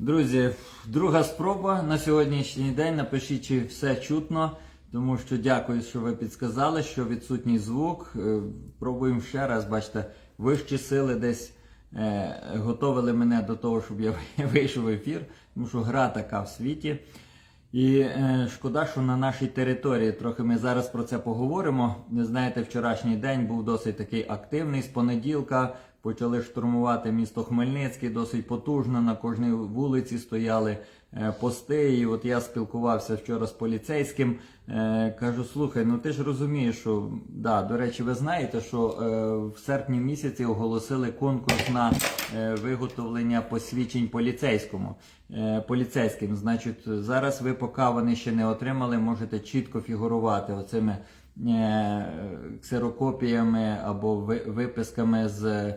Друзі, друга спроба на сьогоднішній день. Напишіть, чи все чутно, тому що дякую, що ви підсказали, що відсутній звук. Е, Пробуємо ще раз, бачите, вищі сили десь е, готовили мене до того, щоб я вийшов в ефір, тому що гра така в світі. І е, шкода, що на нашій території трохи ми зараз про це поговоримо. Ви знаєте, вчорашній день був досить такий активний. З понеділка почали штурмувати місто Хмельницький досить потужно. На кожній вулиці стояли е, пости. І от я спілкувався вчора з поліцейським. Е, кажу, слухай, ну ти ж розумієш, що да, до речі, ви знаєте, що е, в серпні місяці оголосили конкурс на виготовлення посвідчень поліцейському. Поліцейським. Значить, зараз ви, поки вони ще не отримали, можете чітко фігурувати оцими ксерокопіями або ви- виписками з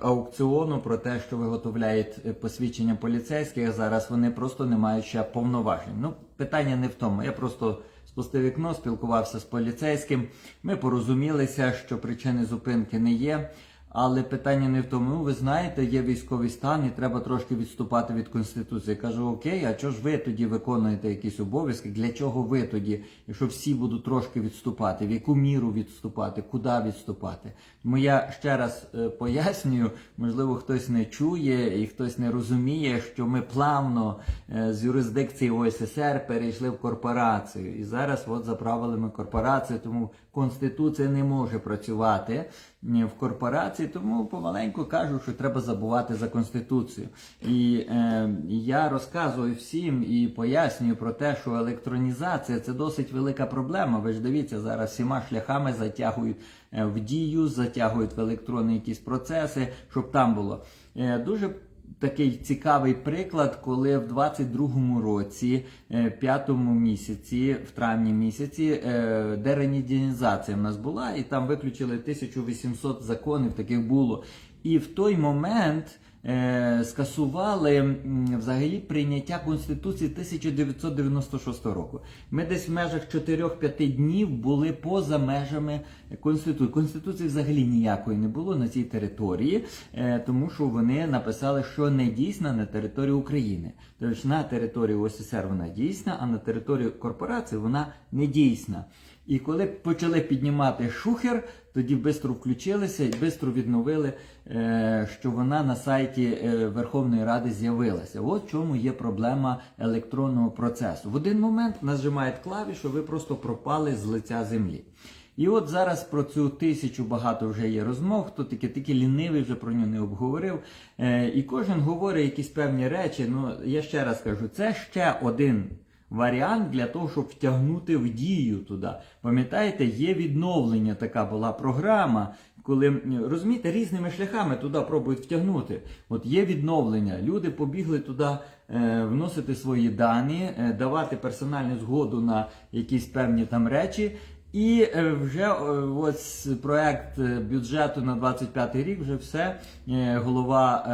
аукціону про те, що виготовляють е, посвідчення поліцейських. Зараз вони просто не мають ще повноважень. Ну, питання не в тому. Я просто спустив вікно, спілкувався з поліцейським. Ми порозумілися, що причини зупинки не є. Але питання не в тому, ви знаєте, є військовий стан і треба трошки відступати від конституції. Я кажу, окей, а чого ж ви тоді виконуєте якісь обов'язки? Для чого ви тоді, якщо всі будуть трошки відступати, в яку міру відступати, куди відступати? Тому я ще раз е, пояснюю, можливо, хтось не чує і хтось не розуміє, що ми плавно е, з юрисдикції ОССР перейшли в корпорацію. І зараз, от за правилами корпорації, тому конституція не може працювати в корпорації, тому помаленьку кажу, що треба забувати за конституцію. І е, я розказую всім і пояснюю про те, що електронізація це досить велика проблема. Ви ж дивіться, зараз всіма шляхами затягують е, в дію, затягують в електронні якісь процеси, щоб там було. Е, дуже такий цікавий приклад, коли в 22-му році, е, п'ятому місяці, в травні місяці, деренідінізація в нас була, і там виключили 1800 законів, таких було. І в той момент е, скасували взагалі прийняття Конституції 1996 року. Ми десь в межах 4-5 днів були поза межами Конституції. Конституції взагалі ніякої не було на цій території, е, тому що вони написали, що не дійсна на території України. Тобто на території УССР вона дійсна, а на території корпорації вона не дійсна. І коли почали піднімати шухер, тоді швидко включилися і швидко відновили, е, що вона на сайті е, Верховної Ради з'явилася. От в чому є проблема електронного процесу. В один момент нажимають клавішу, ви просто пропали з лиця землі. І от зараз про цю тисячу багато вже є розмов, хто таки таки лінивий вже про нього не обговорив. Е, і кожен говорить якісь певні речі. Ну я ще раз кажу, це ще один варіант для того, щоб втягнути в дію туди. Пам'ятаєте, є відновлення, така була програма. Коли розумієте, різними шляхами туди пробують втягнути. От є відновлення, люди побігли туди е, вносити свої дані, е, давати персональну згоду на якісь певні там речі. І е, вже е, ось проект е, бюджету на 25 рік вже все. Голова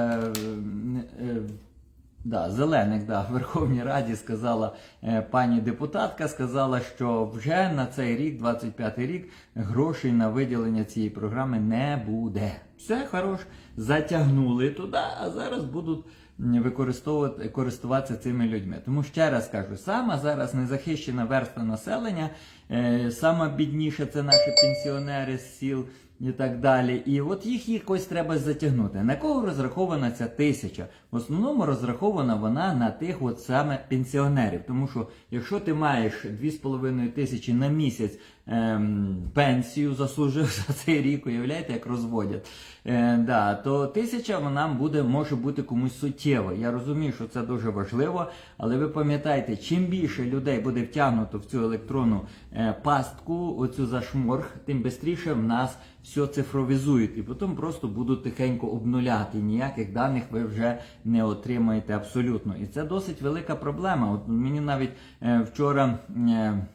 Да, Зеленик, да, в Верховній Раді сказала е, пані депутатка, сказала, що вже на цей рік, 25 рік, грошей на виділення цієї програми не буде. Все хорош, затягнули туди, а зараз будуть використовувати користуватися цими людьми. Тому ще раз кажу, сама зараз незахищена верства населення, е, сама бідніша це наші пенсіонери з сіл і так далі. І от їх якось треба затягнути. На кого розрахована ця тисяча? В основному розрахована вона на тих от саме пенсіонерів. Тому що якщо ти маєш 2,5 тисячі на місяць ем, пенсію заслужив за цей рік, уявляєте, як розводять, е, да, то тисяча вона буде, може бути комусь суттєва. Я розумію, що це дуже важливо, але ви пам'ятаєте, чим більше людей буде втягнуто в цю електронну е, пастку, оцю зашморг, тим швидше в нас все цифровізують і потім просто будуть тихенько обнуляти. Ніяких даних ви вже не отримаєте абсолютно. І це досить велика проблема. От мені навіть е, вчора. Е,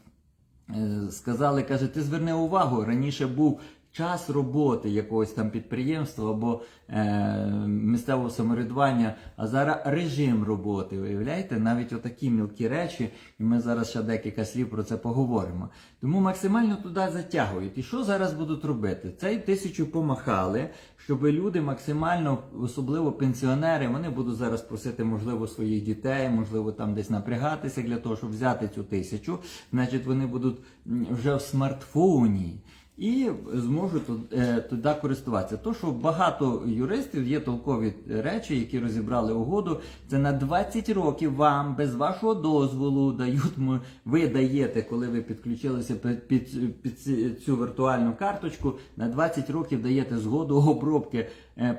Е, Сказали, каже, ти зверни увагу, раніше був час роботи якогось там підприємства або е, місцевого самоврядування, а зараз режим роботи. Уявляєте, навіть отакі мілкі речі, і ми зараз ще декілька слів про це поговоримо. Тому максимально туди затягують. І що зараз будуть робити? Цей тисячу помахали, щоб люди максимально, особливо пенсіонери, вони будуть зараз просити, можливо, своїх дітей, можливо, там десь напрягатися для того, щоб взяти цю тисячу. Значить, вони будуть вже в смартфоні. І зможуть е, туди користуватися. То, що багато юристів є толкові речі, які розібрали угоду. Це на 20 років вам без вашого дозволу дають ви даєте, коли ви підключилися під, під, під цю віртуальну карточку. На 20 років даєте згоду обробки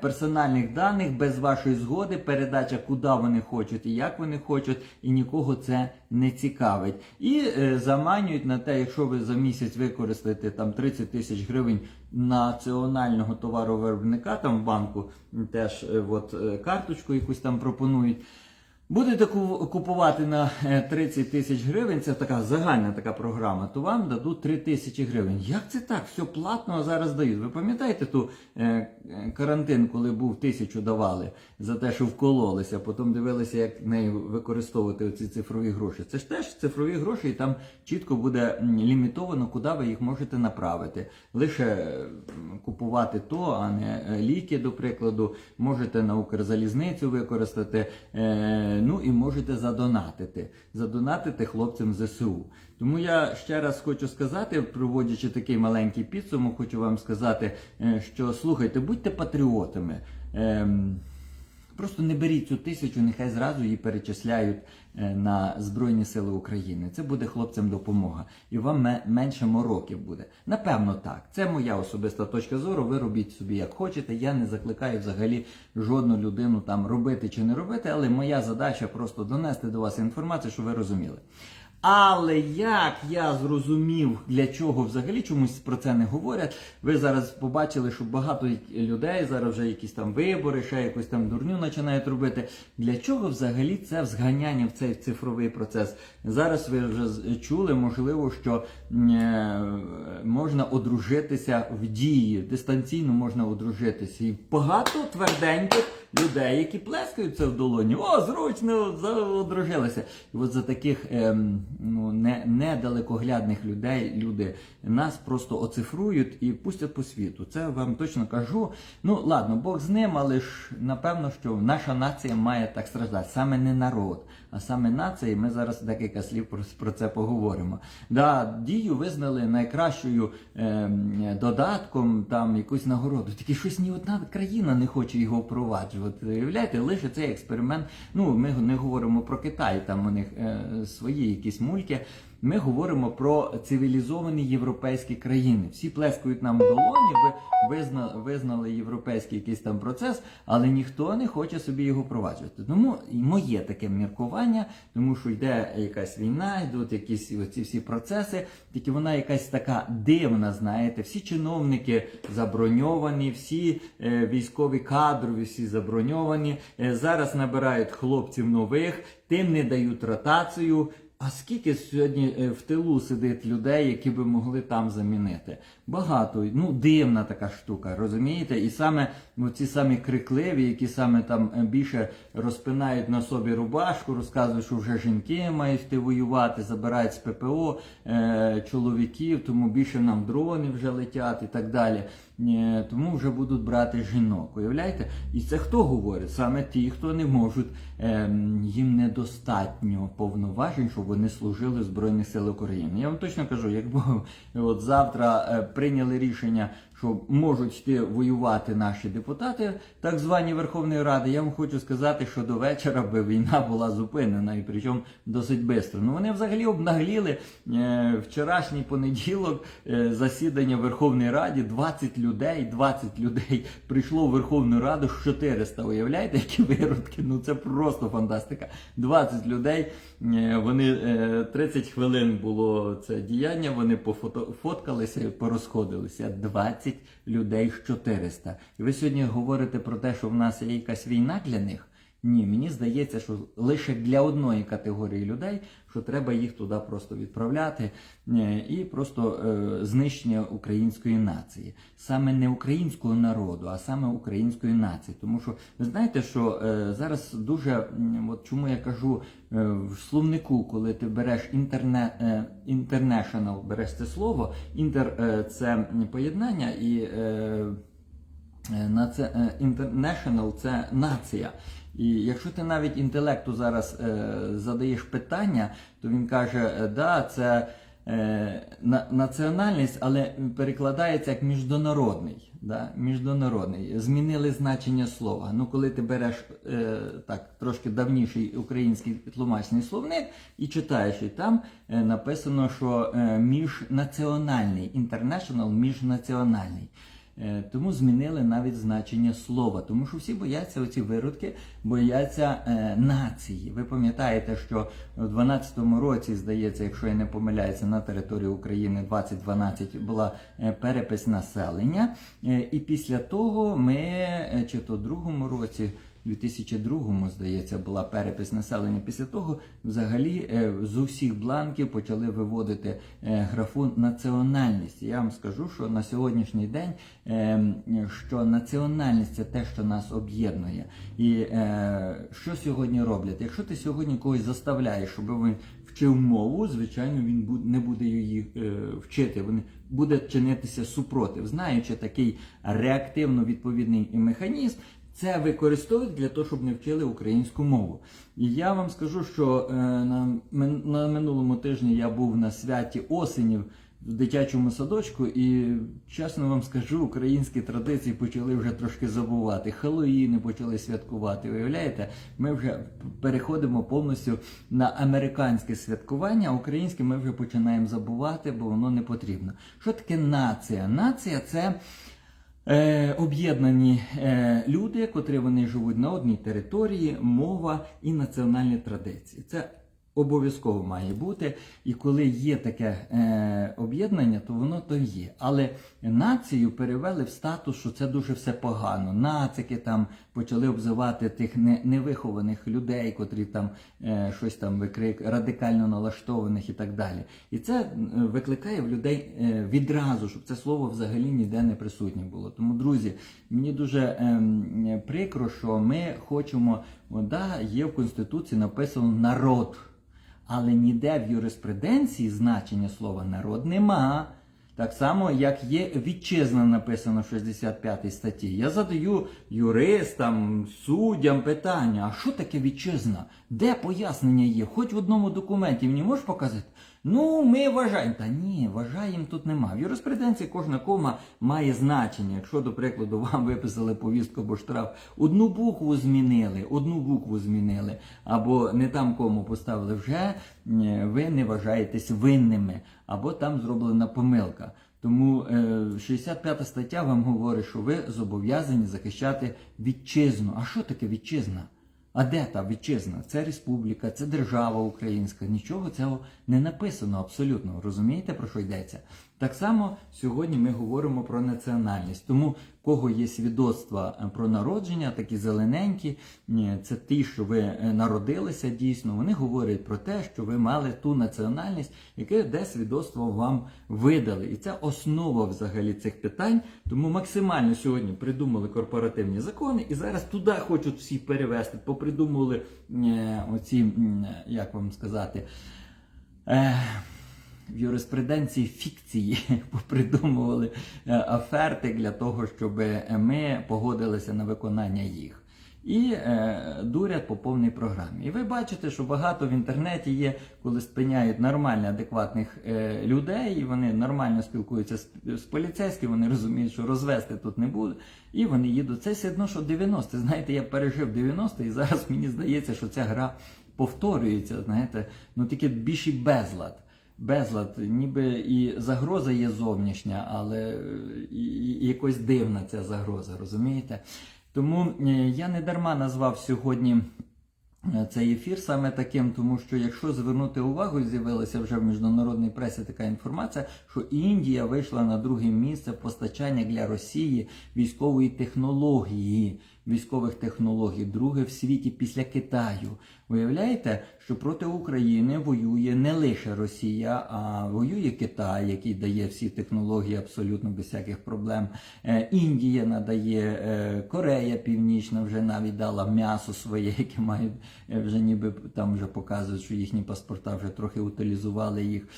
персональних даних без вашої згоди, передача куди вони хочуть і як вони хочуть, і нікого це не цікавить. І е, заманюють на те, якщо ви за місяць використаєте там 30 тисяч гривень національного товаровиробника, там в банку теж е, от, е, карточку якусь там пропонують. Будете ку- купувати на е, 30 тисяч гривень, це така загальна така програма, то вам дадуть 3 тисячі гривень. Як це так? Все платно, зараз дають. Ви пам'ятаєте ту е, е, карантин, коли був тисячу давали за те, що вкололися, потім дивилися, як нею використовувати ці цифрові гроші. Це ж теж цифрові гроші, і там чітко буде лімітовано, куди ви їх можете направити. Лише е, купувати то, а не е, ліки, до прикладу, можете на Укрзалізницю використати. Е, ну і можете задонатити. Задонатити хлопцям ЗСУ. Тому я ще раз хочу сказати, проводячи такий маленький підсумок, хочу вам сказати, е, що слухайте, будьте патріотами. Просто не беріть цю тисячу, нехай зразу її перечисляють е, на Збройні Сили України. Це буде хлопцям допомога. І вам менше мороків буде. Напевно, так. Це моя особиста точка зору. Ви робіть собі як хочете. Я не закликаю взагалі жодну людину там робити чи не робити, але моя задача просто донести до вас інформацію, щоб ви розуміли. Але як я зрозумів, для чого взагалі чомусь про це не говорять, ви зараз побачили, що багато людей зараз вже якісь там вибори, ще якусь там дурню починають робити. Для чого взагалі це взганяння в цей цифровий процес? Зараз ви вже чули, можливо, що е, можна одружитися в дії, дистанційно можна одружитися. І багато тверденьких людей, які плескаються в долоні. О, зручно одружилися. І от за таких ем, ну, не, недалекоглядних людей люди нас просто оцифрують і пустять по світу. Це вам точно кажу. Ну ладно, Бог з ним, але ж напевно, що наша нація має так страждати. Саме не народ, а саме нація. І Ми зараз декілька слів про, про це поговоримо. Да, дію визнали найкращою ем, додатком, там якусь нагороду. Тільки щось ні одна країна не хоче його впроваджувати. Уявляєте, лише цей експеримент. Ну, ми не говоримо про Китай, там у них е, свої якісь мульки. Ми говоримо про цивілізовані європейські країни. Всі плескають нам долоні, ви визна, визнали європейський якийсь там процес, але ніхто не хоче собі його впроваджувати. Тому моє таке міркування, тому що йде якась війна, йдуть якісь оці всі процеси, тільки вона якась така дивна, знаєте, всі чиновники заброньовані, всі е, військові кадрові, всі заброньовані. Е, зараз набирають хлопців нових, тим не дають ротацію. А скільки сьогодні е, в тилу сидить людей, які би могли там замінити? Багато. Ну, дивна така штука, розумієте? І саме ці самі крикливі, які саме там е, більше розпинають на собі рубашку, розказують, що вже жінки мають йти воювати, забирають з ППО е, чоловіків, тому більше нам дрони вже летять і так далі. Е, Тому вже будуть брати жінок. Уявляєте? І це хто говорить? Саме ті, хто не можуть, ем, їм недостатньо повноважень, щоб вони служили в Збройних сил України. Я вам точно кажу, якби от завтра е, прийняли рішення, що можуть йти воювати наші депутати, так звані Верховної Ради, я вам хочу сказати, що до вечора би війна була зупинена, і причому досить швидко. Ну вони взагалі обнагліли е, вчорашній понеділок е, засідання в Верховній Раді, 20 людей, 20 людей прийшло в Верховну Раду з 400. Уявляєте, які виродки? Ну це просто фантастика. 20 людей, вони е, 30 хвилин було це діяння, вони пофоткалися і порозходилися. 20 людей з 400. І ви сьогодні говорите про те, що в нас є якась війна для них. Ні, мені здається, що лише для одної категорії людей, що треба їх туди просто відправляти е, і просто е, знищення української нації, саме не українського народу, а саме української нації. Тому що ви знаєте, що е, зараз дуже от чому я кажу е, в словнику, коли ти береш інтерне, е, береш це слово, інтер е, це поєднання і. Е, Е, наці... е, це нація. І якщо ти навіть інтелекту зараз е, задаєш питання, то він каже, е, да, це е, на, національність, але перекладається як міжнародний. Да? Міжнародний. Змінили значення слова. Ну, коли ти береш е, так, трошки давніший український тлумачний словник і читаєш, і там е, написано, що е, міжнаціональний, international, міжнаціональний. Е, Тому змінили навіть значення слова, тому що всі бояться оці виродки, бояться е, нації. Ви пам'ятаєте, що у 12-му році, здається, якщо я не помиляюся, на території України 2012 була е, перепис населення, Е, і після того ми, е, чи то в другому році. У 2002-му, здається, була перепис населення. Після того, взагалі, е, з усіх бланків почали виводити е, графу національність. Я вам скажу, що на сьогоднішній день е, що національність це те, що нас об'єднує. І що сьогодні роблять? Якщо ти сьогодні когось заставляєш, щоб він вчив мову, звичайно, він не буде її вчити. Він буде чинитися супротив, знаючи такий реактивно відповідний механізм. Це використовують для того, щоб не вчили українську мову. І я вам скажу, що е, на, минулому тижні я був на святі осенів в дитячому садочку, і чесно вам скажу, українські традиції почали вже трошки забувати. Хеллоїни почали святкувати. Уявляєте, ми вже переходимо повністю на американське святкування, а українське ми вже починаємо забувати, бо воно не потрібно. Що таке нація? Нація це. Е, об'єднані е, люди, котрі вони живуть на одній території, мова і національні традиції. Це обов'язково має бути. І коли є таке е, об'єднання, то воно то є. Але націю перевели в статус, що це дуже все погано. Нацики там почали обзивати тих не, невихованих людей, котрі там е, щось там викрик, радикально налаштованих і так далі. І це е, викликає в людей е, відразу, щоб це слово взагалі ніде не присутнє було. Тому, друзі, мені дуже ем, прикро, що ми хочемо, да, є в Конституції написано народ. Але ніде в юриспруденції значення слова народ нема. Так само, як є вітчизна написано в 65 статті. Я задаю юристам, суддям питання: а що таке вітчизна? Де пояснення є? Хоч в одному документі мені можеш показати? Ну, ми вважаємо. Та ні, вважаємо тут нема. В юриспруденції кожна кома має значення. Якщо, до прикладу, вам виписали повістку або штраф, одну букву змінили, одну букву змінили, або не там кому поставили, вже е, ви не вважаєтесь винними, або там зроблена помилка. Тому е, 65 стаття вам говорить, що ви зобов'язані захищати вітчизну. А що таке вітчизна? А де та вітчизна? Це республіка, це держава українська. Нічого цього не написано абсолютно. Розумієте, про що йдеться? Так само сьогодні ми говоримо про національність. Тому кого є свідоцтва е, про народження, такі зелененькі, це ті, що ви е, народилися дійсно. Вони говорять про те, що ви мали ту національність, яке де свідоцтво вам видали. І це основа взагалі цих питань. Тому максимально сьогодні придумали корпоративні закони, і зараз туди хочуть всі перевести. Попридумували оці, як вам сказати. Е, в юриспруденції фікції попридумували е, оферти для того, щоб ми погодилися на виконання їх. І е, дурять по повній програмі. І ви бачите, що багато в інтернеті є, коли спиняють нормально адекватних е, людей, і вони нормально спілкуються з, з поліцейським, вони розуміють, що розвести тут не буде, і вони їдуть. Це все одно, що 90 Знаєте, я пережив 90 і зараз мені здається, що ця гра повторюється, знаєте, ну тільки більший безлад. Безлад, ніби і загроза є зовнішня, але е, і, і якось дивна ця загроза, розумієте? Тому е, я не дарма назвав сьогодні е, цей ефір саме таким, тому що якщо звернути увагу, з'явилася вже в міжнародній пресі така інформація, що Індія вийшла на друге місце постачання для Росії військової технології. військових технологій, друге в світі після Китаю. Уявляєте, що проти України воює не лише Росія, а воює Китай, який дає всі технології абсолютно без всяких проблем. Е, Індія надає, е, Корея Північна вже навіть дала м'ясо своє, яке мають е, вже ніби там вже показують, що їхні паспорта вже трохи утилізували їх.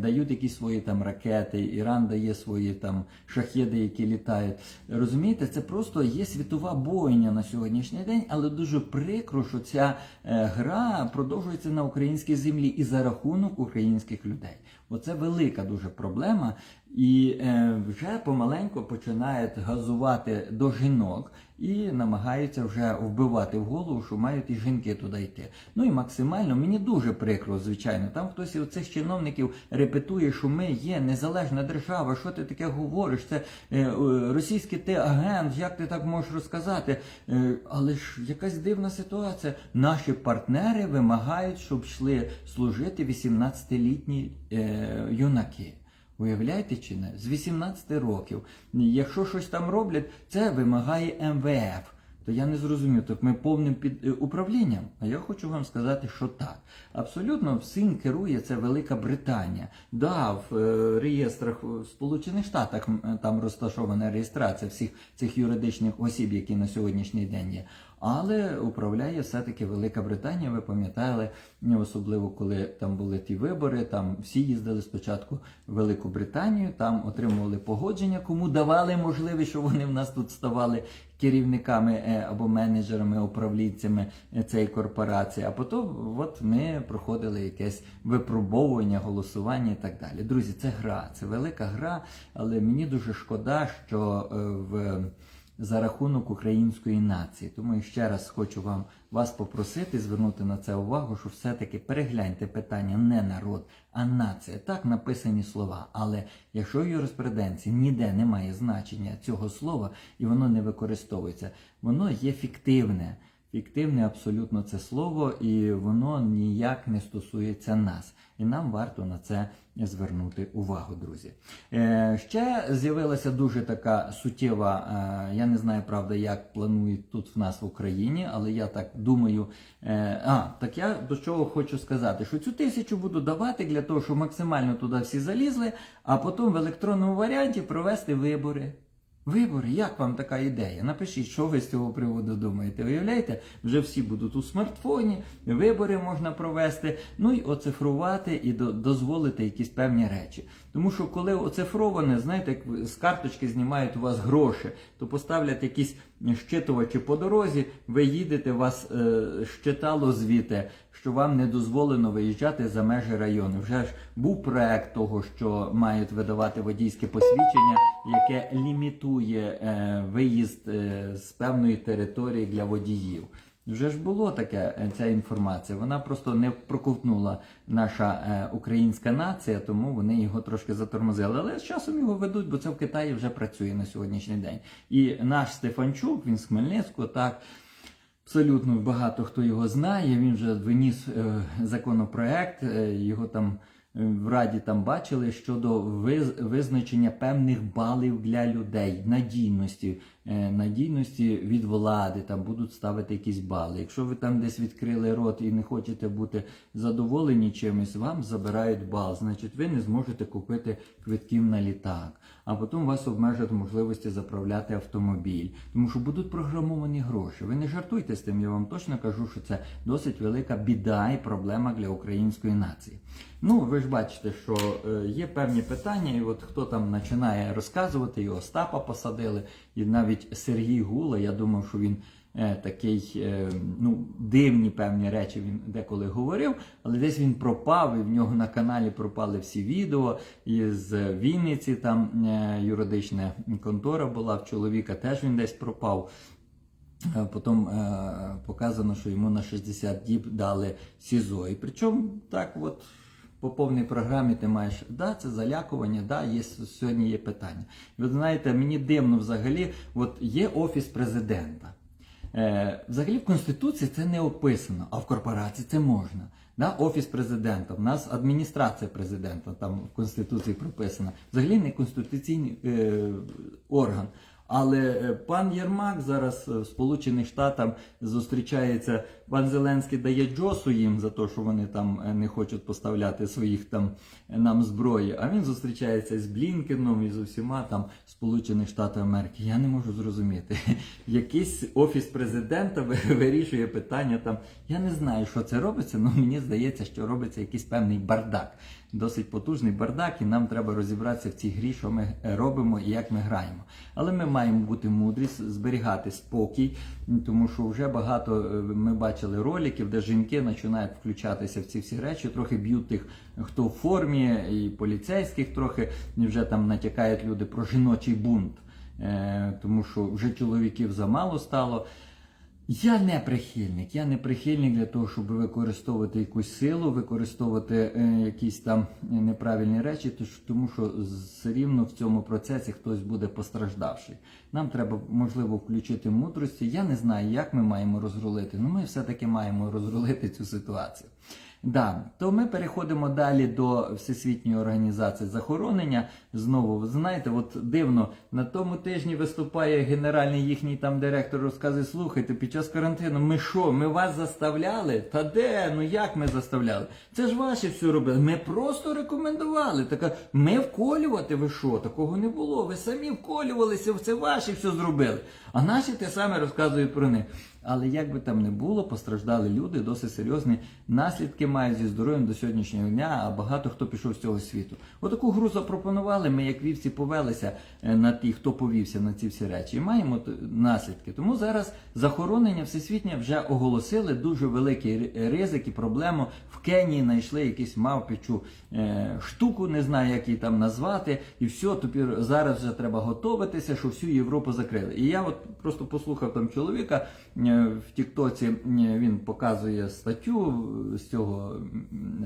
Дають якісь свої там ракети. Іран дає свої там шахеди, які літають. Розумієте, це просто є світова бойня на сьогоднішній день, але дуже прикро, що ця гра продовжується на українській землі і за рахунок українських людей. Оце велика дуже проблема. І е, вже помаленьку починають газувати до жінок і намагаються вже вбивати в голову, що мають і жінки туди йти. Ну і максимально мені дуже прикро, звичайно. Там хтось із цих чиновників репетує, що ми є незалежна держава. Що ти таке говориш? Це е, е, російський ти агент, як ти так можеш розказати? Але ж якась дивна ситуація. Наші партнери вимагають, щоб йшли служити 18-літні е, юнаки. Уявляєте чи не? З 18 років. Якщо щось там роблять, це вимагає МВФ. То я не зрозумів, так ми повним під е, управлінням. А я хочу вам сказати, що так. Абсолютно всім керує це Велика Британія. Да, в е, реєстрах в Сполучених Штатах е, там розташована реєстрація всіх цих юридичних осіб, які на сьогоднішній день є. Але управляє все-таки Велика Британія. Ви пам'ятали, ну, особливо коли там були ті вибори, там всі їздили спочатку в Велику Британію, там отримували погодження, кому давали можливість, що вони в нас тут ставали керівниками е, або менеджерами, управлінцями е, цієї корпорації. А потім от ми проходили якесь випробовування, голосування і так далі. Друзі, це гра, це велика гра, але мені дуже шкода, що е, в за рахунок української нації. Тому я ще раз хочу вам вас попросити звернути на це увагу, що все-таки перегляньте питання не народ, а нація. Так написані слова. Але якщо в юриспруденції ніде немає значення цього слова і воно не використовується, воно є фіктивне. Фіктивне абсолютно це слово, і воно ніяк не стосується нас. І нам варто на це звернути увагу, друзі. Е, ще з'явилася дуже така суттєва, е, я не знаю, правда, як планують тут в нас в Україні, але я так думаю. Е, а, так я до чого хочу сказати, що цю тисячу буду давати для того, щоб максимально туди всі залізли, а потім в електронному варіанті провести вибори. Вибори, як вам така ідея? Напишіть, що ви з цього приводу думаєте. Уявляєте, вже всі будуть у смартфоні, вибори можна провести, ну і оцифрувати і до- дозволити якісь певні речі. Тому що коли оцифроване, знаєте, як з карточки знімають у вас гроші, то поставлять якісь щитувачі по дорозі, ви їдете, вас е, щитало звідти, що вам не дозволено виїжджати за межі району. Вже ж був проект того, що мають видавати водійське посвідчення, яке лімітує е, виїзд е, з певної території для водіїв. Вже ж було таке е, ця інформація. Вона просто не проковтнула наша е, українська нація, тому вони його трошки затормозили. Але з часом його ведуть, бо це в Китаї вже працює на сьогоднішній день. І наш Стефанчук, він з Хмельницького, так. Абсолютно багато хто його знає. Він вже виніс е, законопроект, е, його там е, в Раді там бачили щодо виз- визначення певних балів для людей, надійності, надійності від влади. Там будуть ставити якісь бали. Якщо ви там десь відкрили рот і не хочете бути задоволені чимось, вам забирають бал. Значить, ви не зможете купити квитків на літак. А потім вас обмежать можливості заправляти автомобіль, тому що будуть програмовані гроші. Ви не жартуйте з тим, я вам точно кажу, що це досить велика біда і проблема для української нації. Ну, ви ж бачите, що е, є певні питання, і от хто там починає розказувати, і Остапа посадили, і навіть Сергій Гула, я думав, що він такий, е, ну, дивні певні речі він деколи говорив, але десь він пропав, і в нього на каналі пропали всі відео. З Вінниці там е, юридична контора була, в чоловіка теж він десь пропав. Е, Потім е, показано, що йому на 60 діб дали СІЗО. І причому так от по повній програмі ти маєш, да, це залякування, да, є, сьогодні є питання. От знаєте, мені дивно взагалі, от є офіс президента. Е, взагалі в Конституції це не описано, а в корпорації це можна. Да, офіс президента, в нас адміністрація президента там в Конституції прописана. Взагалі не конституційний е, орган. Але е, пан Єрмак зараз е, в Сполучених Штатах зустрічається. Пан Зеленський дає Джосу їм за те, що вони там е, не хочуть поставляти своїх там е, нам зброї. А він зустрічається з Блінкеном і з усіма там Сполучених Штатів Америки. Я не можу зрозуміти. Якийсь офіс президента вирішує питання там. Я не знаю, що це робиться, але мені здається, що робиться якийсь певний бардак. Досить потужний бардак, і нам треба розібратися в цій грі, що ми е, робимо і як ми граємо. Але ми маємо бути мудрі, зберігати спокій, тому що вже багато ми бачили роликів, де жінки починають включатися в ці всі речі, трохи б'ють тих, хто в формі, і поліцейських трохи і вже там натякають люди про жіночий бунт, е, тому що вже чоловіків замало стало. Я не прихильник. Я не прихильник для того, щоб використовувати якусь силу, використовувати е, якісь там неправильні речі, тому що все рівно в цьому процесі хтось буде постраждавший. Нам треба, можливо, включити мудрості. Я не знаю, як ми маємо розрулити, але ми все-таки маємо розрулити цю ситуацію. Да, то ми переходимо далі до Всесвітньої організації захоронення. Знову, ви знаєте, от дивно, на тому тижні виступає генеральний їхній там директор, розказує, слухайте, під час карантину ми що, ми вас заставляли? Та де? Ну як ми заставляли? Це ж ваші все робили. Ми просто рекомендували. Така, ми вколювати, ви що? Такого не було. Ви самі вколювалися, це ваші все зробили. А наші те саме розказують про них. Але як би там не було, постраждали люди, досить серйозні наслідки мають зі здоров'ям до сьогоднішнього дня, а багато хто пішов з цього світу. Отаку гру запропонували. Ми, як вівці, повелися е, на ті, хто повівся на ці всі речі, і маємо наслідки. Тому зараз захоронення всесвітнє вже оголосили дуже великий ризик і проблему. В Кенії знайшли якусь мавпічу е, штуку, не знаю, як її там назвати, і все, тепер зараз вже треба готуватися, що всю Європу закрили. І я от просто послухав там чоловіка в Тіктоці, е, він показує статтю з цього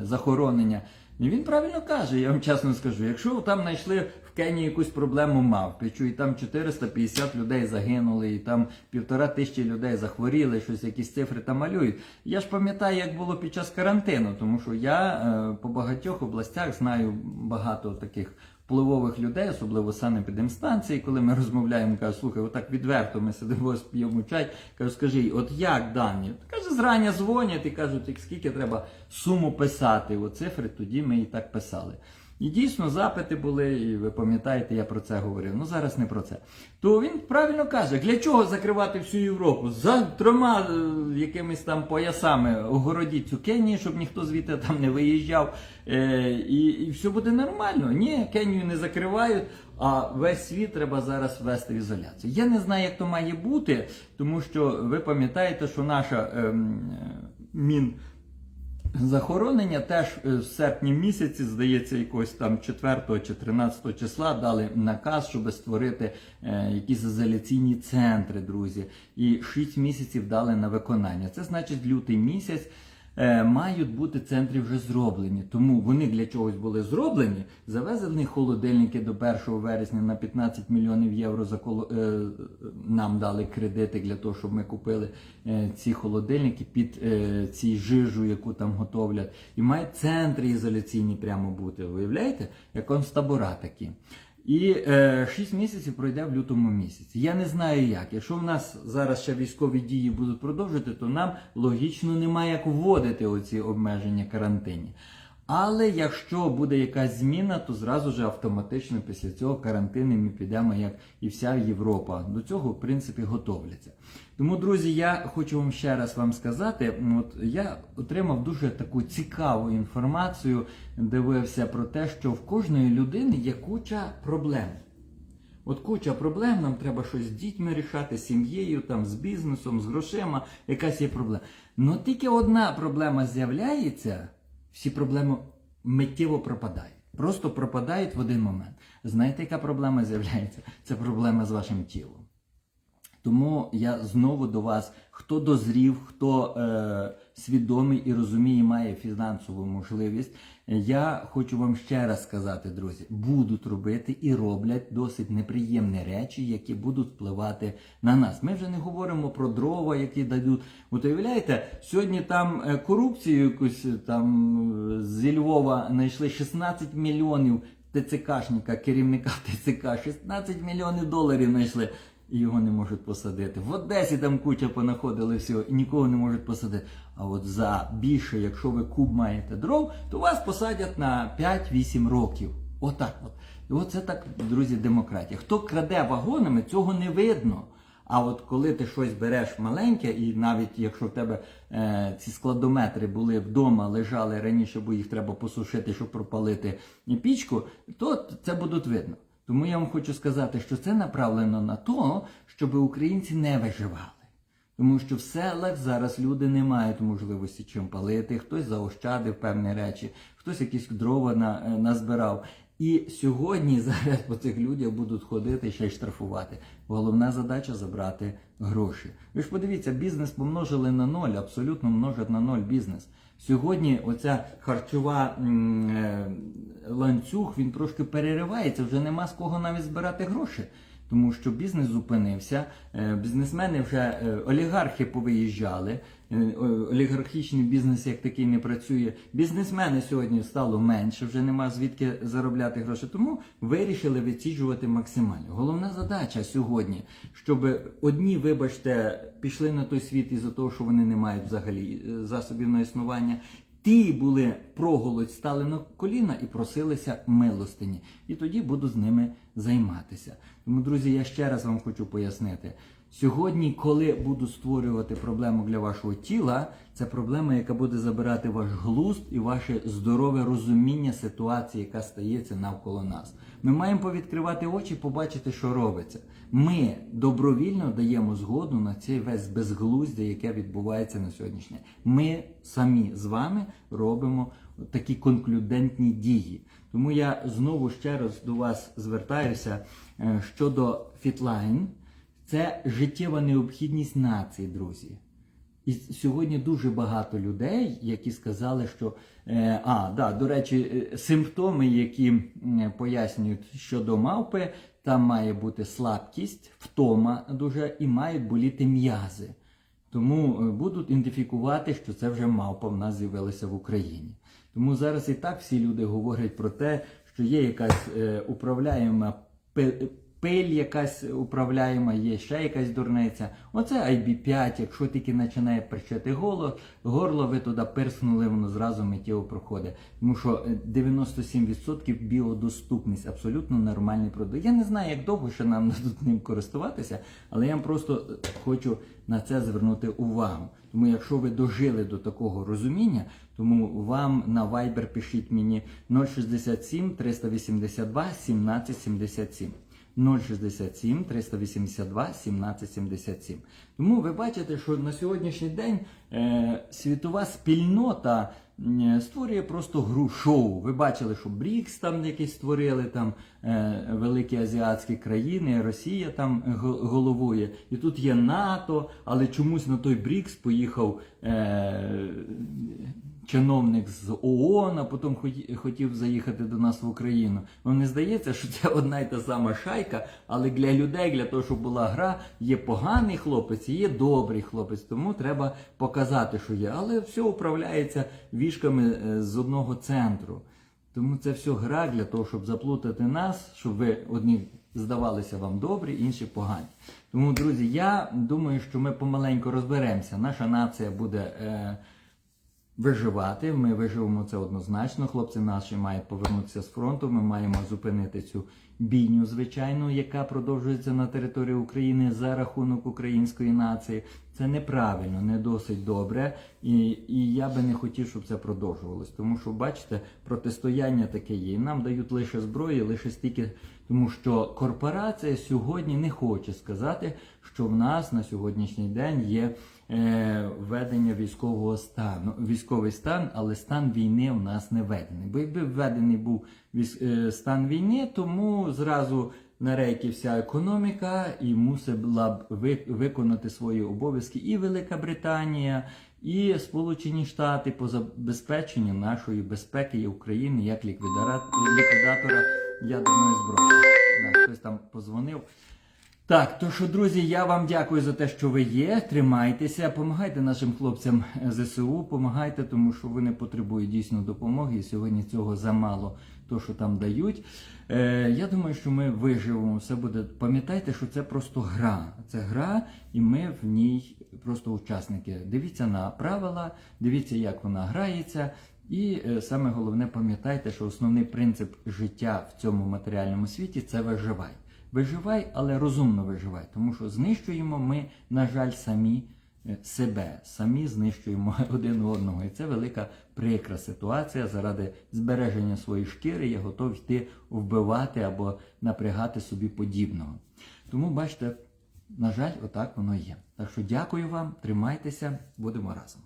захоронення. І він правильно каже, я вам чесно скажу, якщо там знайшли в Кенії якусь проблему мавпичу, і там 450 людей загинули, і там півтора тисячі людей захворіли, щось якісь цифри там малюють. Я ж пам'ятаю, як було під час карантину, тому що я е, по багатьох областях знаю багато таких впливових людей, особливо санепідемстанції, коли ми розмовляємо, каже, слухай, отак відверто ми сидимо, п'ємо чай. Кажу, скажи, от як дані? Каже, зрання дзвонять і кажуть, скільки треба суму писати. О, цифри тоді ми і так писали. І дійсно запити були, і ви пам'ятаєте, я про це говорив. Ну зараз не про це. То він правильно каже, для чого закривати всю Європу? За трьома е, якимись там поясами огородіть цю Кенію, щоб ніхто звідти там не виїжджав. Е, і, і все буде нормально. Ні, Кенію не закривають, а весь світ треба зараз ввести в ізоляцію. Я не знаю, як то має бути, тому що ви пам'ятаєте, що наша ем, е, мін. Захоронення теж е, в серпні місяці, здається, якось там 4 чи 13 числа дали наказ, щоб створити е, якісь ізоляційні центри, друзі. І 6 місяців дали на виконання. Це значить лютий місяць. Е, Мають бути центри вже зроблені, тому вони для чогось були зроблені. Завезені холодильники до 1 вересня на 15 мільйонів євро за коло е, нам дали кредити для того, щоб ми купили е, ці холодильники під ці жижу, яку там готовлять. І мають центри ізоляційні прямо бути. Уявляєте? Як концтабора такі. І е, 6 місяців пройде в лютому місяці. Я не знаю як. Якщо в нас зараз ще військові дії будуть продовжити, то нам логічно немає як вводити оці обмеження карантині. Але якщо буде якась зміна, то зразу ж автоматично після цього карантину ми підемо, як і вся Європа. До цього, в принципі, готовляться. Тому, друзі, я хочу вам ще раз вам сказати: от я отримав дуже таку цікаву інформацію, дивився про те, що в кожної людини є куча проблем. От куча проблем, нам треба щось з дітьми рішати, з сім'єю, там, з бізнесом, з грошима, якась є проблема. Ну тільки одна проблема з'являється, всі проблеми миттєво пропадають. Просто пропадають в один момент. Знаєте, яка проблема з'являється? Це проблема з вашим тілом. Тому я знову до вас, хто дозрів, хто е, свідомий і розуміє, має фінансову можливість. Я хочу вам ще раз сказати, друзі, будуть робити і роблять досить неприємні речі, які будуть впливати на нас. Ми вже не говоримо про дрова, які дадуть. От уявляєте, сьогодні там е, корупцію якусь е, там е, зі Львова знайшли 16 мільйонів ТЦКшника, керівника ТЦК, 16 мільйонів доларів знайшли. І його не можуть посадити. В Одесі там куча понаходили всього, і нікого не можуть посадити. А от за більше, якщо ви куб маєте дров, то вас посадять на 5-8 років. Отак от. І оце так, друзі, демократія. Хто краде вагонами, цього не видно. А от коли ти щось береш маленьке, і навіть якщо в тебе е, ці складометри були вдома, лежали раніше, бо їх треба посушити, щоб пропалити пічку, то це будуть видно. Тому я вам хочу сказати, що це направлено на то, щоб українці не виживали. Тому що в селах зараз люди не мають можливості чим палити, хтось заощадив певні речі, хтось якісь дрова на, е, назбирав. І сьогодні зараз по цих людях будуть ходити ще й штрафувати. Головна задача забрати гроші. Ви ж подивіться, бізнес помножили на ноль, абсолютно множать на ноль бізнес. Сьогодні оця харчова е, ланцюг він трошки переривається, вже нема з кого навіть збирати гроші. Тому що бізнес зупинився, е, бізнесмени вже е, олігархи повиїжджали, е, олігархічний бізнес як такий не працює. Бізнесмени сьогодні стало менше, вже нема звідки заробляти гроші. Тому вирішили відсіджувати максимально. Головна задача сьогодні, щоб одні, вибачте, пішли на той світ із-за того, що вони не мають взагалі засобів на існування. Ті були проголодь, стали на коліна і просилися милостині. І тоді буду з ними займатися. Тому, друзі, я ще раз вам хочу пояснити. Сьогодні, коли буду створювати проблему для вашого тіла, це проблема, яка буде забирати ваш глузд і ваше здорове розуміння ситуації, яка стається навколо нас. Ми маємо повідкривати очі, побачити, що робиться. Ми добровільно даємо згоду на цей весь безглуздя, яке відбувається на сьогоднішній день. Ми самі з вами робимо такі конклюдентні дії. Тому я знову ще раз до вас звертаюся е, щодо Fitline. Це життєва необхідність нації, друзі. І сьогодні дуже багато людей, які сказали, що е, а, да, до речі, е, симптоми, які пояснюють щодо мавпи, там має бути слабкість, втома дуже і мають боліти м'язи. Тому е, будуть ідентифікувати, що це вже мавпа в нас з'явилася в Україні. Тому зараз і так всі люди говорять про те, що є якась е, управляєма пиль, якась управляєма, є ще якась дурниця. Оце IB5, якщо тільки починає перчити горло, горло, ви туди пирснули, воно зразу миттєво проходить. Тому що е, 97% біодоступність, абсолютно нормальний продукт. Я не знаю, як довго ще нам дадуть ним користуватися, але я вам просто е, хочу на це звернути увагу. Тому якщо ви дожили до такого розуміння, тому вам на Viber пишіть мені 067 382 1777. 067 382 1777. Тому ви бачите, що на сьогоднішній день е, світова спільнота е, створює просто гру шоу. Ви бачили, що Брікс там якісь створили там е, великі азіатські країни, Росія там головує. І тут є НАТО, але чомусь на той Брікс поїхав. Чиновник з ООН, а потім хоті- хотів заїхати до нас в Україну. Вам не здається, що це одна й та сама шайка, але для людей, для того, щоб була гра, є поганий хлопець і є добрий хлопець. Тому треба показати, що є. Але все управляється вішками е, з одного центру. Тому це все гра для того, щоб заплутати нас, щоб ви одні здавалися вам добрі, інші погані. Тому, друзі, я думаю, що ми помаленьку розберемося. Наша нація буде. Е, виживати. Ми виживемо це однозначно. Хлопці наші мають повернутися з фронту. Ми маємо зупинити цю бійню, звичайно, яка продовжується на території України за рахунок української нації. Це неправильно, не досить добре. І, і я би не хотів, щоб це продовжувалось. Тому що, бачите, протистояння таке є. Нам дають лише зброї, лише стільки. Тому що корпорація сьогодні не хоче сказати, що в нас на сьогоднішній день є введення військового стану, військовий стан, але стан війни в нас не введений. Бо якби введений був е, стан війни, тому зразу на рейки вся економіка і мусила б ви- виконати свої обов'язки і Велика Британія, і Сполучені Штати по забезпеченню нашої безпеки і України як ліквідатора ядерної зброї. Да, хтось там позвонив. Так, то що, друзі, я вам дякую за те, що ви є. Тримайтеся, помагайте нашим хлопцям е, ЗСУ, помагайте, тому що вони потребують дійсно допомоги. І сьогодні цього замало, то що там дають. Е, я думаю, що ми виживемо. Все буде. Пам'ятайте, що це просто гра. Це гра, і ми в ній просто учасники. Дивіться на правила, дивіться, як вона грається. І е, саме головне, пам'ятайте, що основний принцип життя в цьому матеріальному світі це виживай. Виживай, але розумно виживай, тому що знищуємо ми, на жаль, самі е, себе, самі знищуємо один одного. І це велика прикра ситуація. Заради збереження своєї шкіри я готов йти вбивати або напрягати собі подібного. Тому бачите, на жаль, отак воно є. Так що дякую вам, тримайтеся, будемо разом.